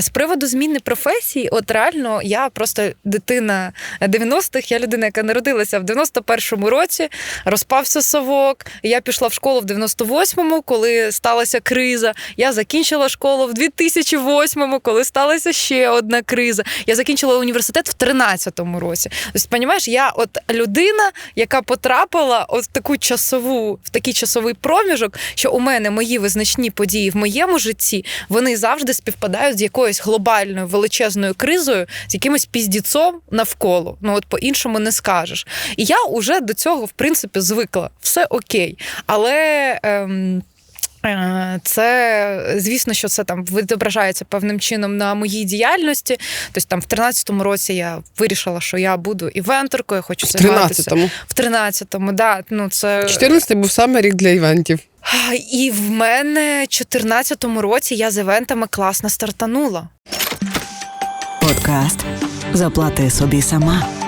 З приводу зміни професії, от реально, я просто дитина 90-х, я людина, яка народилася в 91-му році, розпався совок. Я пішла в школу в 98-му, коли сталася криза. Я закінчила школу в 2008-му, коли сталася ще одна криза. Я закінчила університет в 13-му році. Тобто, понімаєш, я от людина, яка потрапила от в таку часову, в такий часовий проміжок, що у мене мої визначні події в моєму житті вони завжди співпадають з якоюсь глобальною величезною кризою, з якимось піздіцом навколо. Ну от по-іншому не скажеш. І я вже до цього, в принципі, звикла. Все окей. Але. Ем... Е, Це звісно, що це там відображається певним чином на моїй діяльності. Тобто там в 13-му році я вирішила, що я буду івенторкою, хочу В займатися. 13-му. В 13-му, да. Ну це 14 був саме рік для івентів. І в мене в 14-му році я з івентами класно стартанула. Подкаст Заплати собі сама